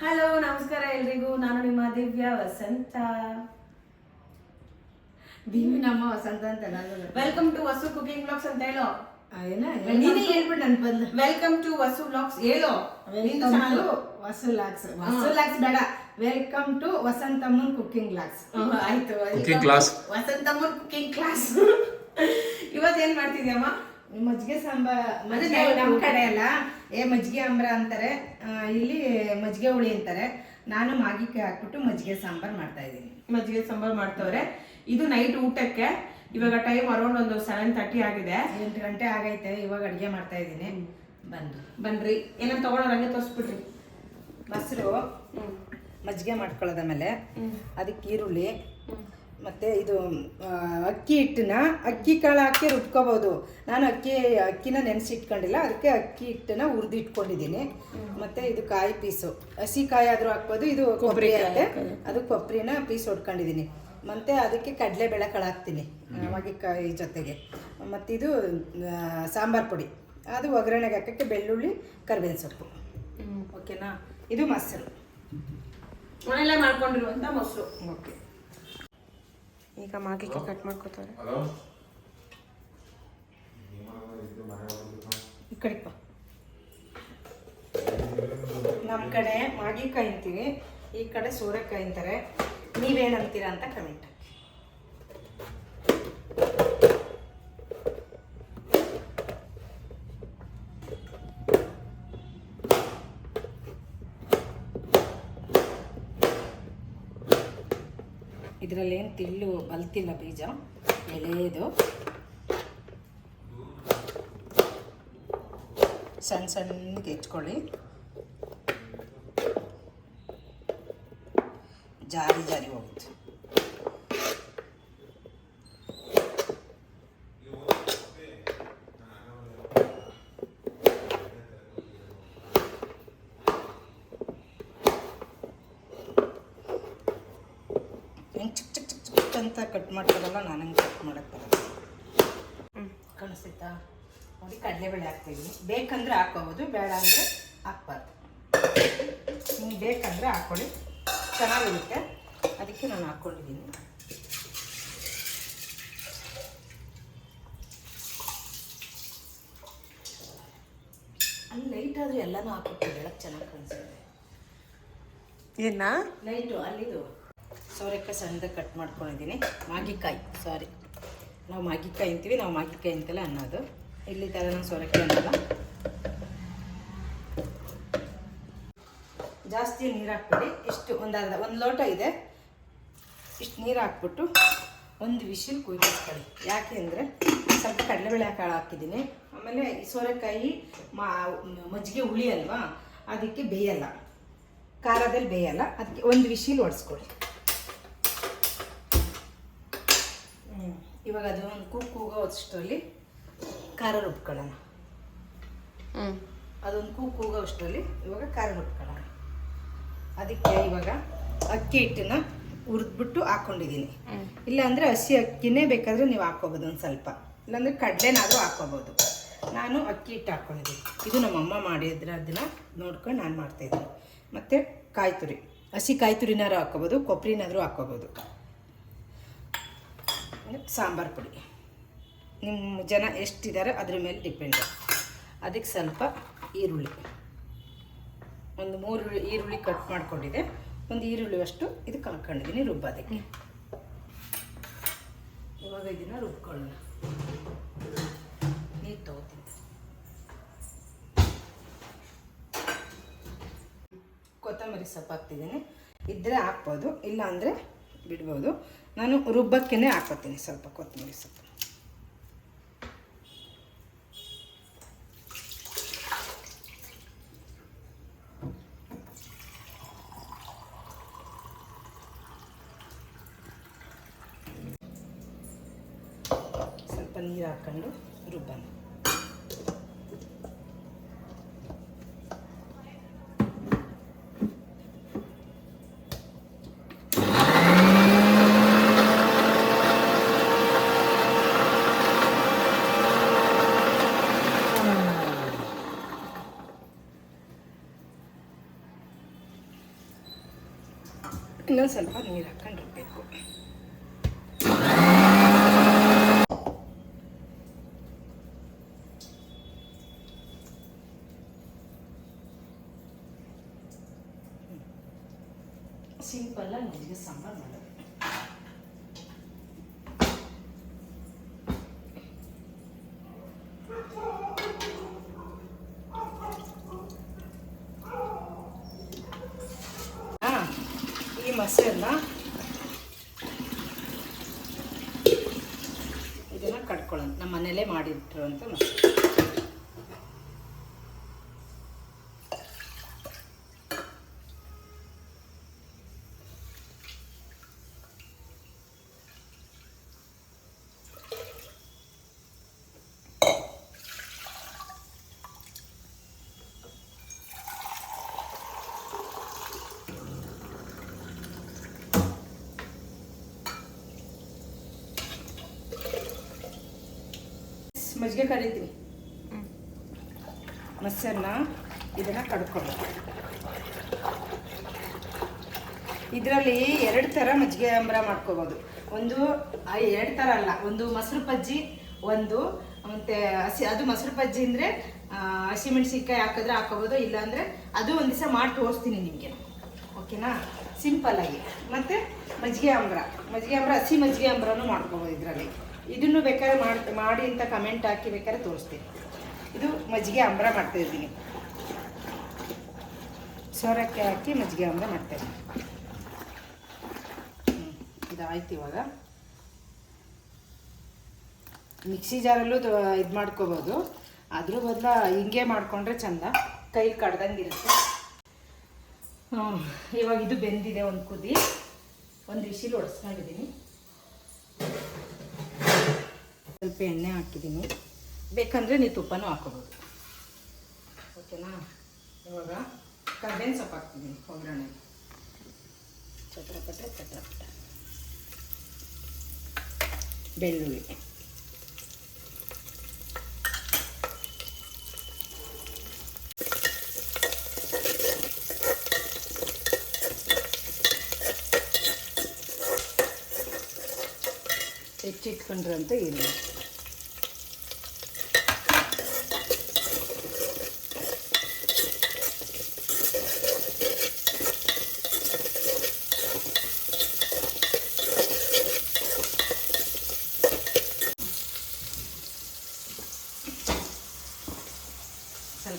Hello ನಮಸ್ಕಾರ ಎಲ್ರಿಗೂ. ನಾನು ನಿಮ್ಮ ದಿವ್ಯ ವಸಂತ. ದಿವ್ಯ ನಮ್ಮ ವಸಂತ ಅಂತ ನಾನು welcome to Vasu cooking blogs ಅಂತ ಹೇಳೋ. ಏನ ನೀನೇ ಹೇಳ್ಬಿಟ್ಟು ನನ್ ಬಂದ. ವೆಲ್ಕಮ್ ಟು ವಸು ಬ್ಲಾಗ್ಸ್ ಹೇಳೋ. ವೆಲ್ಕಮ್ ಲಾಕ್ಸ್ ವಸುಲಾಕ್ಸ್ ವಸುಲಾಕ್ಸ್ ಬೇಡ. ವೆಲ್ಕಮ್ ಟು ವಸಂತಮ್ಮನ್ ಕುಕಿಂಗ್ ಲಾಕ್ಸ್ ಆಯ್ತು ಕುಕಿಂಗ್ ಕ್ಲಾಸ್ ವಸಂತಮ್ಮನ್ ಕುಕಿಂಗ್ ಕ್ಲಾಸ್ ಇವತ್ತು ಏನ್ ಮಾಡ್ತಿದ್ಯಮ್ಮ ಮಜ್ಜಿಗೆ ಸಾಂಬಾರ್. ಮಜ್ಜಿಗೆ ನಮ್ಮ ಕಡೆ ಎಲ್ಲ ಏ ಮಜ್ಜಿಗೆ ಅಂಬ್ರ ಅಂತಾರೆ. ಇಲ್ಲಿ ಮಜ್ಜಿಗೆ ಹುಳಿ ಅಂತಾರೆ. ನಾನು ಮಾಗಿಕಾಯಿ ಹಾಕ್ಬಿಟ್ಟು ಮಜ್ಜಿಗೆ ಸಾಂಬಾರ್ ಮಾಡ್ತಾ ಇದ್ದೀನಿ. ಮಜ್ಜಿಗೆ ಸಾಂಬಾರ್ ಮಾಡ್ತವ್ರೆ. ಇದು ನೈಟ್ ಊಟಕ್ಕೆ. ಇವಾಗ ಟೈಮ್ ಅರೌಂಡ್ ಒಂದು ಸೆವೆನ್ ತರ್ಟಿ ಆಗಿದೆ. ಎಂಟು ಗಂಟೆ ಆಗೈತೆ. ಇವಾಗ ಅಡುಗೆ ಮಾಡ್ತಾ ಇದ್ದೀನಿ. ಬಂದು. ಬನ್ರಿ. ಏನಂತ ತಗೊಂಡ್ರೆ ಹಂಗೆ ತೋರಿಸ್ಬಿಟ್ರಿ ಮೊಸರು ಮಜ್ಜಿಗೆ ಮಾಡ್ಕೊಳ್ಳೋದ ಮೇಲೆ. ಅದಕ್ಕೆ ಈರುಳ್ಳಿ. ಮತ್ತೆ ಇದು ಅಕ್ಕಿ ಹಿಟ್ಟನ್ನ ಅಕ್ಕಿ ಕಾಳು ಹಾಕಿ ರುಬ್ಕೋಬೋದು. ನಾನು ಅಕ್ಕಿ ಅಕ್ಕಿನ ನೆನೆಸಿಟ್ಕೊಂಡಿಲ್ಲ ಅದಕ್ಕೆ ಅಕ್ಕಿ ಹಿಟ್ಟನ್ನ ಹುರಿದು ಇಟ್ಕೊಂಡಿದ್ದೀನಿ ಮತ್ತೆ ಇದು ಕಾಯಿ ಪೀಸು. ಹಸಿ ಕಾಯಿ ಆದರೂ ಹಾಕ್ಬೋದು ಇದು ಕೊಬ್ಬರಿ ಆಗುತ್ತೆ ಅದು ಕೊಬ್ಬರಿನ ಪೀಸ್ ಹೊಡ್ಕೊಂಡಿದ್ದೀನಿ. ಮತ್ತೆ ಅದಕ್ಕೆ ಕಡಲೆ ಕಡಲೆಬೇಳೆ ಕಾಳು ಹಾಕ್ತೀನಿ ಕಾಯಿ ಜೊತೆಗೆ. ಮತ್ತು ಇದು ಸಾಂಬಾರು ಪುಡಿ. ಅದು ಒಗ್ಗರಣೆಗೆ ಹಾಕೋಕ್ಕೆ ಬೆಳ್ಳುಳ್ಳಿ ಕರಿಬೇವಿನ ಸೊಪ್ಪು. ಓಕೆನಾ ಇದು ಮೊಸರು. ಮನೆಯಲ್ಲೇ ಮಾಡ್ಕೊಂಡಿರುವಂಥ ಮೊಸರು. ಓಕೆ ಈಗ ಮಾಗಿಗೆ ಕಟ್ ಮಾಡ್ಕೋತಾರೆ. ಈ ಕಡೆ. ನಮ್ಮ ಕಡೆ ಮಾಗಿಕಾಯಿ ಅಂತೀವಿ. ಈ ಕಡೆ ಸೋರೆಕಾಯಿ ಅಂತಾರೆ. ನೀವೇನಂತೀರಾ ಅಂತ ಕಮೆಂಟ್ ಇದರಲ್ಲೇನು ತಿಳ್ಳು ಬಲ್ತಿಲ್ಲ ಬೀಜ ಎಳೆಯದು ಸಣ್ಣ ಸಣ್ಣಗೆ ಹೆಚ್ಕೊಳ್ಳಿ ಜಾರಿ ಜಾರಿ ಹೋಗುತ್ತೆ ಹೆಂಗೆ ಚಿಕ್ಕ ಚಿಕ್ಕ ಅಂತ ಕಟ್ ಮಾಡ್ತಾರಲ್ಲ ನಾನು ಹಂಗೆ ಕಟ್ ಮಾಡಕ್ಕೆ ಬರಲ್ಲ ಕಾಣಿಸ್ತಾ? ನೋಡಿ ಕಡಲೆಬೇಳೆ ಹಾಕ್ತಾಯಿದ್ದೀನಿ ಬೇಕಂದ್ರೆ ಹಾಕೋಬೋದು ಬೇಡ ಅಂದರೆ ಹಾಕ್ಬಾರ್ದು. ನೀವು ಬೇಕಂದರೆ ಹಾಕ್ಕೊಳ್ಳಿ. ಚೆನ್ನಾಗಿರುತ್ತೆ. ಅದಕ್ಕೆ ನಾನು ಹಾಕ್ಕೊಂಡಿದ್ದೀನಿ. ಅಲ್ಲಿ ಲೈಟ್ ಆದರೆ ಎಲ್ಲನೂ ಹಾಕ್ಬಿಟ್ಟು ಬೆಳಕು ಚೆನ್ನಾಗಿ ಕಾಣಿಸುತ್ತೆ. ಏನ? ಲೈಟು ಅಲ್ಲಿದು. ಸೋರೆಕಾಯಿ ಸಣ್ಣದಾಗಿ ಕಟ್ ಮಾಡ್ಕೊಂಡಿದ್ದೀನಿ. ಮಾಗಿಕಾಯಿ ಸಾರಿ ನಾವು ಮಾಗಿಕಾಯಿ ಅಂತೀವಿ, ನಾವು ಮಾಗಿಕಾಯಿ ಅಂತೆಲ್ಲ ಅನ್ನೋದು. ಇಲ್ಲಿ ಥರ ನಾವು ಸೋರೆಕಾಯಿ ಅನ್ನಲ್ಲ ಜಾಸ್ತಿ ನೀರು ಹಾಕ್ಬಿಡಿ. ಇಷ್ಟು ಒಂದು ಅರ್ಧ, ಒಂದು ಲೋಟ ಇದೆ. ಇಷ್ಟು ನೀರು ಹಾಕ್ಬಿಟ್ಟು ಒಂದು ವಿಶಿಲ್ ಕುಯ್ದಿಸ್ಕೊಳ್ಳಿ ಯಾಕೆ ಅಂದರೆ ಸ್ವಲ್ಪ ಕಡಲೆಬೇಳೆ ಕಾಳು ಹಾಕಿದ್ದೀನಿ. ಆಮೇಲೆ ಈ ಸೋರೆಕಾಯಿ ಮಾ, ಮಜ್ಜಿಗೆ ಹುಳಿ ಅಲ್ವಾ? ಅದಕ್ಕೆ ಬೇಯಲ್ಲ. ಖಾರದಲ್ಲಿ ಬೇಯಲ್ಲ. ಅದಕ್ಕೆ ಒಂದು ವಿಶಿಲ್ ಒಡಿಸ್ಕೊಳ್ಳಿ. ಇವಾಗ ಅದು ಒಂದು ಕೂಗು ಕೂಗೋ ಅಷ್ಟರಲ್ಲಿ ಖಾರ ರುಬ್ಕೊಳ್ಳೋಣ. ಹ್ಞೂ ಅದೊಂದು ಕೂಗು ಕೂಗೋ ಅಷ್ಟರಲ್ಲಿ ಇವಾಗ ಖಾರ ರುಬ್ಕೊಳ್ಳೋಣ. ಅದಕ್ಕೆ ಇವಾಗ ಅಕ್ಕಿ ಹಿಟ್ಟನ್ನ ಹುರಿದ್ಬಿಟ್ಟು ಹಾಕ್ಕೊಂಡಿದ್ದೀನಿ ಇಲ್ಲಾಂದರೆ ಹಸಿ ಅಕ್ಕಿನೇ ಬೇಕಾದರೆ ನೀವು ಹಾಕ್ಕೋಬೋದು ಒಂದು ಸ್ವಲ್ಪ. ಇಲ್ಲಾಂದರೆ ಕಡಲೆನಾದರೂ ಹಾಕ್ಕೋಬೋದು. ನಾನು ಅಕ್ಕಿ ಹಿಟ್ಟು ಹಾಕ್ಕೊಂಡಿದ್ದೀನಿ ಇದು ನಮ್ಮಮ್ಮ ಮಾಡಿದ್ರೆ ಅದನ್ನು ನೋಡ್ಕೊಂಡು ನಾನು ಮಾಡ್ತಾಯಿದ್ದೀನಿ ಮತ್ತು ಕಾಯಿ ತುರಿ ಹಸಿ ಕಾಯಿ ತುರಿನಾರು ಹಾಕ್ಕೋಬೋದು ಕೊಬ್ಬರಿನಾದರೂ ಹಾಕ್ಕೋಬೋದು. ಸಾಂಬಾರು ಪುಡಿ. ನಿಮ್ಮ ಜನ ಎಷ್ಟಿದ್ದಾರೆ ಅದ್ರ ಮೇಲೆ ಡಿಪೆಂಡ್ ಅದಕ್ಕೆ ಸ್ವಲ್ಪ ಈರುಳ್ಳಿ. ಒಂದು ಮೂರು ಈರುಳ್ಳಿ ಕಟ್ ಮಾಡಿಕೊಂಡಿದೆ ಒಂದು ಈರುಳ್ಳಿ ಅಷ್ಟು ಇದಕ್ಕೆ ಹಾಕ್ಕೊಂಡಿದ್ದೀನಿ ರುಬ್ಬೋದಕ್ಕೆ. ಇವಾಗ ಇದನ್ನು ರುಬ್ಕೊಳ್ಳೋಣ. ನೀರು ತಗೋತೀನಿ. ಕೊತ್ತಂಬರಿ ಸೊಪ್ಪು ಹಾಕ್ತಿದ್ದೀನಿ ಇದ್ದರೆ ಹಾಕ್ಬೋದು. ಇಲ್ಲ ಅಂದರೆ ಬಿಡ್ಬೋದು. ನಾನು ರುಬ್ಬಕ್ಕೇ ಹಾಕೋತೀನಿ ಸ್ವಲ್ಪ ಕೊತ್ತಂಬರಿ ಸೊಪ್ಪು. ಸ್ವಲ್ಪ ನೀರು ಹಾಕ್ಕೊಂಡು ರುಬ್ಬೋಣ. ಇನ್ನೊಂದು ಸ್ವಲ್ಪ ನೀರು ಈ ಇದನ್ನು ಕಡ್ಕೊಳ್ಳೋಣ. ನಮ್ಮ ಮನೇಲೇ ಮಾಡಿಟ್ಟಿರುವಂಥ ಮೊಸರು ಮಜ್ಜಿಗೆ ಕರಿತೀವಿ ಮೊಸರನ್ನ ಇದನ್ನು ಕಡ್ಕೊಬೇಕು ಇದರಲ್ಲಿ ಎರಡು ಥರ ಮಜ್ಜಿಗೆ ಅಂಬ್ರ ಮಾಡ್ಕೋಬೋದು. ಒಂದು ಎರಡು ಥರ ಅಲ್ಲ ಒಂದು ಮೊಸರು ಪಜ್ಜಿ ಒಂದು ಮತ್ತೆ ಹಸಿ ಅದು ಮೊಸರು ಪಜ್ಜಿ ಅಂದರೆ ಹಸಿಮೆಣ್ಸಿನ್ಕಾಯಿ ಹಾಕಿದ್ರೆ ಹಾಕೋಬೋದು ಇಲ್ಲಾಂದರೆ ಅದು ಒಂದು ದಿವಸ ಮಾಡಿ ತೋರಿಸ್ತೀನಿ ನಿಮಗೆ. ಓಕೆನಾ? ಸಿಂಪಲ್ ಆಗಿ. ಮತ್ತು ಮಜ್ಜಿಗೆ ಅಂಬ್ರ. ಮಜ್ಜಿಗೆ ಅಂಬ್ರ ಹಸಿ ಮಜ್ಜಿಗೆ ಅಂಬ್ರನೂ ಮಾಡ್ಕೋಬೋದು ಇದರಲ್ಲಿ. ಇದನ್ನು ಬೇಕಾದ್ರೆ ಮಾಡಿ ಮಾಡಿ ಅಂತ ಕಮೆಂಟ್ ಹಾಕಿ ಬೇಕಾದ್ರೆ ತೋರಿಸ್ತೀನಿ. ಇದು ಮಜ್ಜಿಗೆ ಅಂಬ್ರ ಮಾಡ್ತಾ ಇದ್ದೀನಿ. ಸೋರಕ್ಕೆ ಹಾಕಿ ಮಜ್ಜಿಗೆ ಅಂಬ್ರ ಮಾಡ್ತಾ ಇದ್ದೀನಿ. ಇದಾಯ್ತು ಇವಾಗ. ಮಿಕ್ಸಿ ಜಾರಲ್ಲೂ ಇದು ಮಾಡ್ಕೋಬೋದು. ಅದ್ರ ಬದಲು ಹಿಂಗೆ ಮಾಡಿಕೊಂಡ್ರೆ ಚಂದ. ಕೈ ಕಡ್ದಂಗಿರುತ್ತೆ ಹ್ಞೂ ಇವಾಗ ಇದು ಬೆಂದಿದೆ ಒಂದು ಕುದಿ. ಒಂದು ಇಶಿಲು ಹೊಡೆಸ್ಕೊಂಡಿದ್ದೀನಿ ಸ್ವಲ್ಪ ಎಣ್ಣೆ ಹಾಕಿದ್ದೀನಿ. ಬೇಕಂದರೆ ನೀವು ತುಪ್ಪನೂ ಹಾಕೋಬೋದು. ಓಕೆನಾ? ಇವಾಗ ಕರ್ಬೇವಿನ ಸೊಪ್ಪು ಹಾಕ್ತಿದ್ದೀನಿ ಒಗ್ಗರಣೆ. ಚಟ್ರಪಟ್ರೆ ಚಟ್ರಪಟ. ಬೆಳ್ಳುಳ್ಳಿ. ಹೆಚ್ಚಿಟ್ಕೊಂಡ್ರಂತ ಈರುಳ್ಳಿ.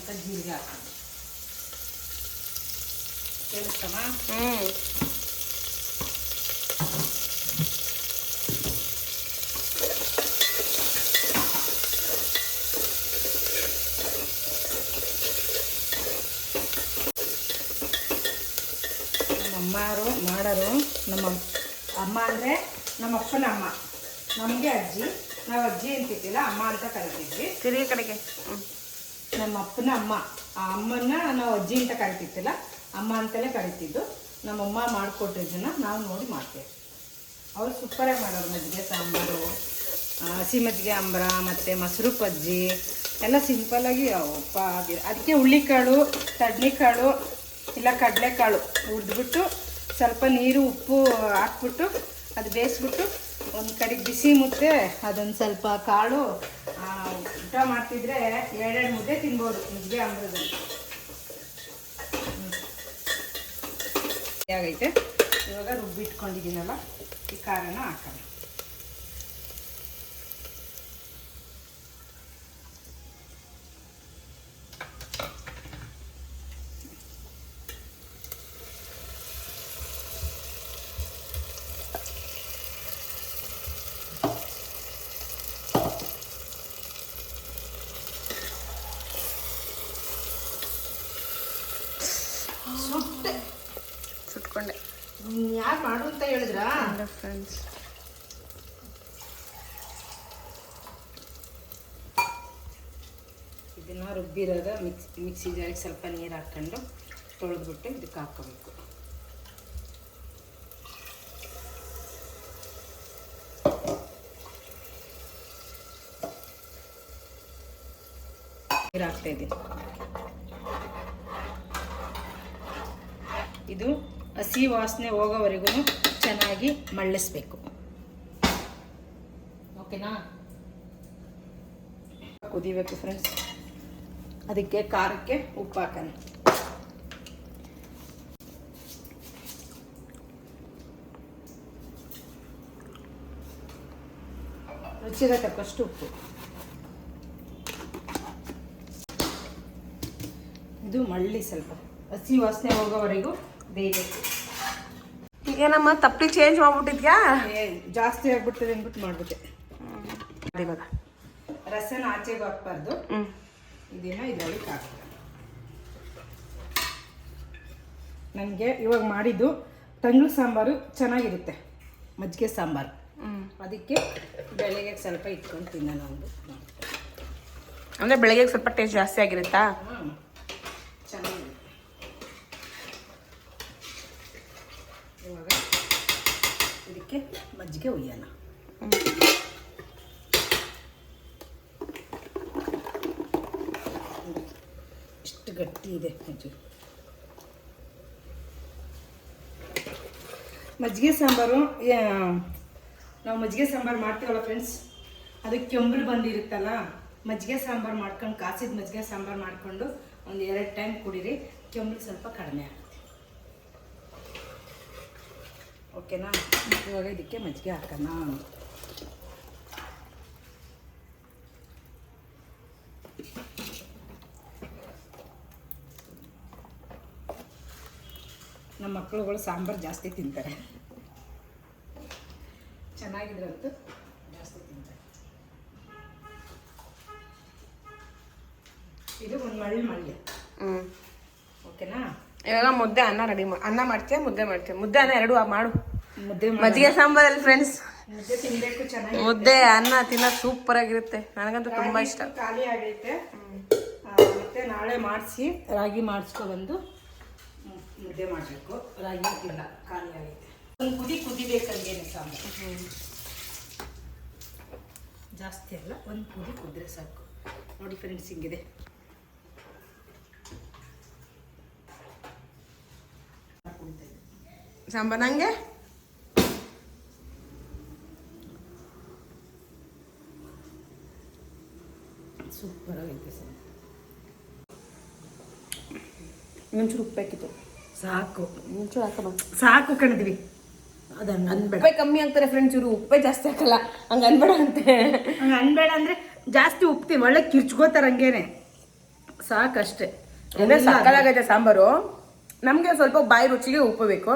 ಸ್ವಲ್ಪ ಜೀರಿಗೆ ಹಾಕೋದು ಕೇಳಿಸ್ತಮ್ಮ ನಮ್ಮ ಅಮ್ಮರು ಮಾಡೋರು ನಮ್ಮ ಅಮ್ಮ ಅಂದರೆ ನಮ್ಮ ಅಪ್ಪನ ಅಮ್ಮ. ನಮಗೆ ಅಜ್ಜಿ ನಾವು ಅಜ್ಜಿ ಅಂತಿದ್ದಿಲ್ಲ ಅಮ್ಮ ಅಂತ ಕರಿತಿದ್ವಿ. ತಿರುಗಿ ಕಡೆಗೆ. ಹ್ಮ್. ನಮ್ಮ ಅಪ್ಪನ ಅಮ್ಮ. ಆ ಅಮ್ಮನ್ನ ನಾವು ಅಜ್ಜಿ ಅಂತ ಕರಿತಿತ್ತಲ್ಲ, ಅಮ್ಮ ಅಂತಲೇ ಕರಿತಿದ್ದು. ನಮ್ಮಮ್ಮ ಮಾಡಿಕೊಟ್ಟಿದ್ದನ್ನ ನಾವು ನೋಡಿ ಮಾಡ್ತೇವೆ. ಅವ್ರು ಸೂಪರಾಗಿ ಮಾಡೋರು, ಮಜ್ಜಿಗೆ ಸಾಂಬಾರು ಹಸಿ ಮಜ್ಜಿಗೆ ಅಂಬರ, ಮತ್ತು ಮೊಸರು ಪಜ್ಜಿ ಎಲ್ಲ ಸಿಂಪಲ್ಲಾಗಿ ಆಗಿದೆ ಅದಕ್ಕೆ ಹುಳ್ಳಿಕಾಳು ತಡ್ನಿಕಾಳು ಇಲ್ಲ ಕಡಲೆಕಾಳು ಹುರಿದ್ಬಿಟ್ಟು ಸ್ವಲ್ಪ ನೀರು, ಉಪ್ಪು ಹಾಕ್ಬಿಟ್ಟು ಅದು ಬೇಯಿಸ್ಬಿಟ್ಟು ಒಂದು ಕಡೆಗೆ ಬಿಸಿ ಮುದ್ದೆ, ಅದೊಂದು ಸ್ವಲ್ಪ ಕಾಳು ಊಟ ಮಾಡ್ತಿದ್ರೆ ಎರಡೆರಡು ಮುದ್ದೆ ತಿನ್ಬೋದು ಆಂಗೂದ ಹ್ಞೂ ಆಗೈತೆ ಇವಾಗ ರುಬ್ಬಿಟ್ಕೊಂಡಿದ್ದೀನಲ್ಲ, ಈ ಖಾರನ ಹಾಕೋಣ. ಯಾರು ಮಾಡು ಅಂತ ಹೇಳಿದ್ರಾ? ಫ್ರೆಂಡ್ಸ್ ಇದನ್ನ ರುಬ್ಬಿರೋದ ಮಿಕ್ಸ್ ಮಿಕ್ಸಿ ಜಾರಿಗೆ ಸ್ವಲ್ಪ ನೀರು ಹಾಕ್ಕೊಂಡು ತೊಳೆದ್ಬಿಟ್ಟು ಇದಕ್ಕೆ ಹಾಕೋಬೇಕು ನೀರು ಹಾಕ್ತಾ ಇದ್ದೀನಿ ಇದು ಹಸಿ ವಾಸನೆ ಹೋಗೋವರೆಗೂ ಚೆನ್ನಾಗಿ ಮಳ್ಳಿಸ್ಬೇಕು ಓಕೆನಾ? ಕುದಿಬೇಕು ಫ್ರೆಂಡ್ಸ್ ಅದಕ್ಕೆ ಖಾರಕ್ಕೆ ಉಪ್ಪು ಹಾಕೋಣ. ರುಚಿಗೆ ತಕ್ಕಷ್ಟು ಉಪ್ಪು. ಇದು ಮಳ್ಳಿ ಸ್ವಲ್ಪ. ಹಸಿ ವಾಸನೆ ಹೋಗೋವರೆಗೂ ಬೇಯಬೇಕು. ಈಗ ತಪ್ಪಿ ತಪ್ಪಲಿ ಚೇಂಜ್ ಮಾಡ್ಬಿಟ್ಟಿದ್ಯಾ? ಏ, ಜಾಸ್ತಿ ಆಗ್ಬಿಡ್ತದೆ ಅಂದ್ಬಿಟ್ಟು ಮಾಡ್ಬಿಟ್ಟೆ. ಇವಾಗ. ರಸನ ಆಚೆಗೆ ಹಾಕ್ಬಾರ್ದು. ಇದನ್ನ ಇದರಲ್ಲಿ ಹಾಕ್ಬೇಕು ನನಗೆ ಇವಾಗ ಮಾಡಿದ್ದು ತಂಗ್ಳು ಸಾಂಬಾರು ಚೆನ್ನಾಗಿರುತ್ತೆ. ಮಜ್ಜಿಗೆ ಸಾಂಬಾರು. ಹ್ಮ್. ಅದಕ್ಕೆ ಬೆಳಗ್ಗೆ ಸ್ವಲ್ಪ ಇಟ್ಕೊಂಡು ತಿನ್ನೋಣ ಒಂದು ಅಂದ್ರೆ ಬೆಳಗ್ಗೆ ಸ್ವಲ್ಪ ಟೇಸ್ಟ್ ಜಾಸ್ತಿ ಆಗಿರುತ್ತಾ ಹ್ಮ್. ಚೆನ್ನಾಗಿರುತ್ತೆ ಇವಾಗ ಇದಕ್ಕೆ ಮಜ್ಜಿಗೆ ಒಯ್ಯೋಣ. ಇಷ್ಟು ಗಟ್ಟಿ ಇದೆ ಮಜ್ಜಿಗೆ ಮಜ್ಜಿಗೆ ಸಾಂಬಾರು ನಾವು ಮಜ್ಜಿಗೆ ಸಾಂಬಾರು ಮಾಡ್ತೀವಲ್ಲ ಫ್ರೆಂಡ್ಸ್ ಅದು ಕೆಂಬಳು ಬಂದಿರುತ್ತಲ್ಲ, ಮಜ್ಜಿಗೆ ಸಾಂಬಾರು ಮಾಡ್ಕೊಂಡು ಕಾಸಿದ ಮಜ್ಜಿಗೆ ಸಾಂಬಾರು ಮಾಡಿಕೊಂಡು ಒಂದು ಎರಡು ಟೈಮ್ ಕುಡೀರಿ ಕೆಂಬಳು ಸ್ವಲ್ಪ ಕಡಿಮೆ ಆಗುತ್ತೆ. ಓಕೆನಾ ಇವಾಗ ಇದಕ್ಕೆ ಮಜ್ಜಿಗೆ ಹಾಕೋಣ. ನಮ್ಮ ಮಕ್ಕಳುಗಳು ಸಾಂಬಾರು ಜಾಸ್ತಿ ತಿಂತಾರೆ. ಚೆನ್ನಾಗಿದ್ರಂತೂ ಜಾಸ್ತಿ ತಿಂತಾರೆ. ಇದು ಒಂದು ಮಳ್ಳಿ ಮಳ್ಳಿ. ಹ್ಮ್. ಓಕೆನಾ? ಇವಾಗ ಮುದ್ದೆ ಅನ್ನ ರೆಡಿ ಅನ್ನ ಮಾಡ್ತೀಯ ಮುದ್ದೆ ಮಾಡ್ತೀಯ? ಮುದ್ದೆ ಅನ್ನ ಎರಡು ಮಾಡ್- ಮಜ್ಜಿಗೆ ಸಾಂಬಾರಲ್ಲಿ ಫ್ರೆಂಡ್ಸ್ ಮುದ್ದೆ ತಿನ್ಬೇಕು ಚೆನ್ನಾಗಿ ಮುದ್ದೆ ಅನ್ನ ತಿನ್ನೋದು ಸೂಪರ್ ಆಗಿರುತ್ತೆ. ನನಗಂತೂ ತುಂಬಾ ಇಷ್ಟ. ಖಾಲಿ ಆಗೈತೆ. ಮತ್ತೆ ನಾಳೆ ಮಾಡಿಸಿ. ರಾಗಿ ಮಾಡಿಸ್ಕೊ ಬಂದು ಮುದ್ದೆ ಮಾಡಬೇಕು. ರಾಗಿ ಇಲ್ಲ ಖಾಲಿ ಆಗೈತೆ. ಒಂದು ಕುದಿ ಕುದಿಬೇಕಂಗೇನೆ ಸಾಂಬಾರು. ಜಾಸ್ತಿ ಅಲ್ಲ ಒಂದು ಕುದಿ ಕುದ್ರೆ ಸಾಕು. ನೋಡಿ ಫ್ರೆಂಡ್ಸ್ ಹಿಂಗಿದೆ. ಸಾಂಬಾರ್ ನಂಗೆ? ಆಗೈತೆ ಸರ್? ಮುಂಚೂರು ಉಪ್ಪು ಬೇಕಿತ್ತು ಸಾಕು. ಮುಂಚೂರು ಹಾಕಮ್ಮ. ಸಾಕು ಕಣದ್ವಿ ಅದನ್ನ ಅನ್ಬೇಡ. ಉಪ್ಪೇ ಕಮ್ಮಿ ಆಗ್ತಾರೆ ಫ್ರೆಂಡ್ಸ್ ಇವರು. ಉಪ್ಪೇ ಜಾಸ್ತಿ ಹಾಕಲ್ಲ. ಹಂಗ ಅನ್ಬೇಡ ಅಂತೆ. ಹಂಗೆ ಅನ್ಬೇಡ ಅಂದ್ರೆ ಜಾಸ್ತಿ ಉಪ್ತೀವಿ ಒಳ್ಳೆ ಕಿರ್ಚ್ಕೋತಾರ ಹಂಗೇನೆ. ಸಾಕಷ್ಟೇ. ಸಕ್ಕಲಾಗೈತೆ ಸಾಂಬಾರು. ನಮ್ಗೆ ಸ್ವಲ್ಪ ಬಾಯಿ ರುಚಿಗೆ ಉಪ್ಪು ಬೇಕು.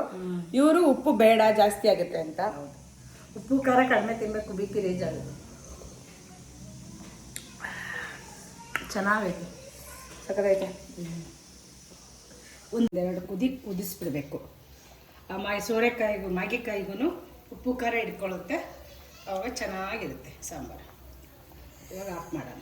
ಇವರು ಉಪ್ಪು ಬೇಡ ಜಾಸ್ತಿ ಆಗುತ್ತೆ ಅಂತ. ಉಪ್ಪು ಖಾರ ಕಡಿಮೆ ತಿನ್ಬೇಕು ಬಿ ಪಿ ರೇಜ್ ಆಗುತ್ತೆ. ಚೆನ್ನಾಗೈತೆ. ಸಕ್ಕದೈತೆ ಒಂದೆರಡು ಕುದಿ ಕುದಿಸ್ಬಿಡ್ಬೇಕು. ಆ ಮಾಯಿ ಸೋರೆಕಾಯಿಗೂ ಮಾಗಿಕಾಯಿಗೂ ಉಪ್ಪು, ಖಾರ ಇಟ್ಕೊಳ್ಳುತ್ತೆ ಅವಾಗ ಚೆನ್ನಾಗಿರುತ್ತೆ ಸಾಂಬಾರು. ಇವಾಗ ಆಫ್ ಮಾಡೋಣ.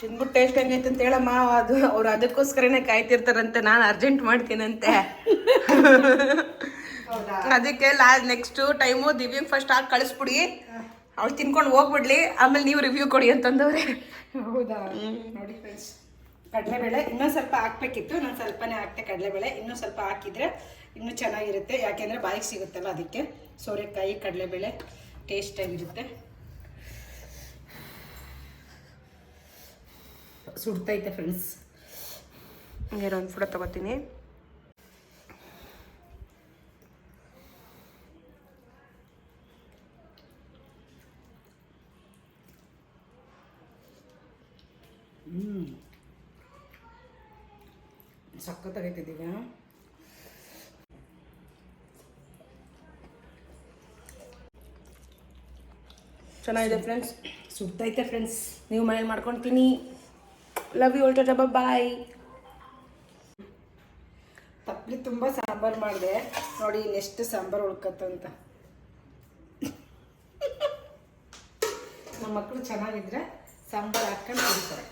ತಿನ್ಬಿಟ್ಟು ಟೇಸ್ಟ್ ಹೆಂಗೈತೆ ಅಂತ ಹೇಳಮ್ಮ. ಅದು ಅವ್ರು ಅದಕ್ಕೋಸ್ಕರನೇ ಕಾಯ್ತಿರ್ತಾರಂತೆ. ನಾನು ಅರ್ಜೆಂಟ್ ಮಾಡ್ತೀನಂತೆ. ಅದಕ್ಕೆ ಲಾ ನೆಕ್ಸ್ಟ್ ಟೈಮು ದಿವ್ಯಂಗ್ ಫಸ್ಟ್ ಹಾಕಿ ಕಳಿಸ್ಬಿಡಿ. ಅವ್ಳು ತಿನ್ಕೊಂಡು ಹೋಗ್ಬಿಡ್ಲಿ. ಆಮೇಲೆ ನೀವು ರಿವ್ಯೂ ಕೊಡಿ ಅಂತಂದವ್ರೆ. ಹೌದಾ? ನೋಡಿ ಫ್ರೆಂಡ್ಸ್ ಕಡಲೆಬೇಳೆ ಇನ್ನೊಂದು ಸ್ವಲ್ಪ ಹಾಕ್ಬೇಕಿತ್ತು. ನಾನು ಸ್ವಲ್ಪನೇ ಹಾಕ್ತೆ ಕಡಲೆಬೇಳೆ. ಇನ್ನೂ ಸ್ವಲ್ಪ ಹಾಕಿದ್ರೆ ಇನ್ನೂ ಚೆನ್ನಾಗಿರುತ್ತೆ. ಯಾಕೆಂದರೆ ಬಾಯಿಗೆ ಸಿಗುತ್ತಲ್ಲ ಅದಕ್ಕೆ. ಸೋರೆಕಾಯಿ ಕಡಲೆಬೇಳೆ ಟೇಸ್ಟಾಗಿರುತ್ತೆ ಸುಡ್ತೈತೆ ಫ್ರೆಂಡ್ಸ್ ಹಂಗೆ ಒಂದು ಫೋಟೋ ತಗೋತೀನಿ. ಹ್ಞೂ ಸಖತ್ತಾಗೈತಿದ್ದೀಗ ಚೆನ್ನಾಗಿದೆ ಫ್ರೆಂಡ್ಸ್ ಸುಡ್ತೈತೆ ಫ್ರೆಂಡ್ಸ್ ನೀವು ಮನೇಲಿ ಮಾಡ್ಕೊತೀನಿ. ಲವ್ ಯು ಡಬ್ಬ ಬಾಯ್ ತಪ್ಪಲಿ ತುಂಬ ಸಾಂಬಾರು ಮಾಡಿದೆ. ನೋಡಿ ಇನ್ನೆಷ್ಟು ಸಾಂಬಾರು ಉಳ್ಕತ್ತಂತ. ನಮ್ಮ ಮಕ್ಕಳು ಚೆನ್ನಾಗಿದ್ರೆ ಸಾಂಬಾರು ಹಾಕ್ಕೊಂಡು ಕುಡಿತಾರೆ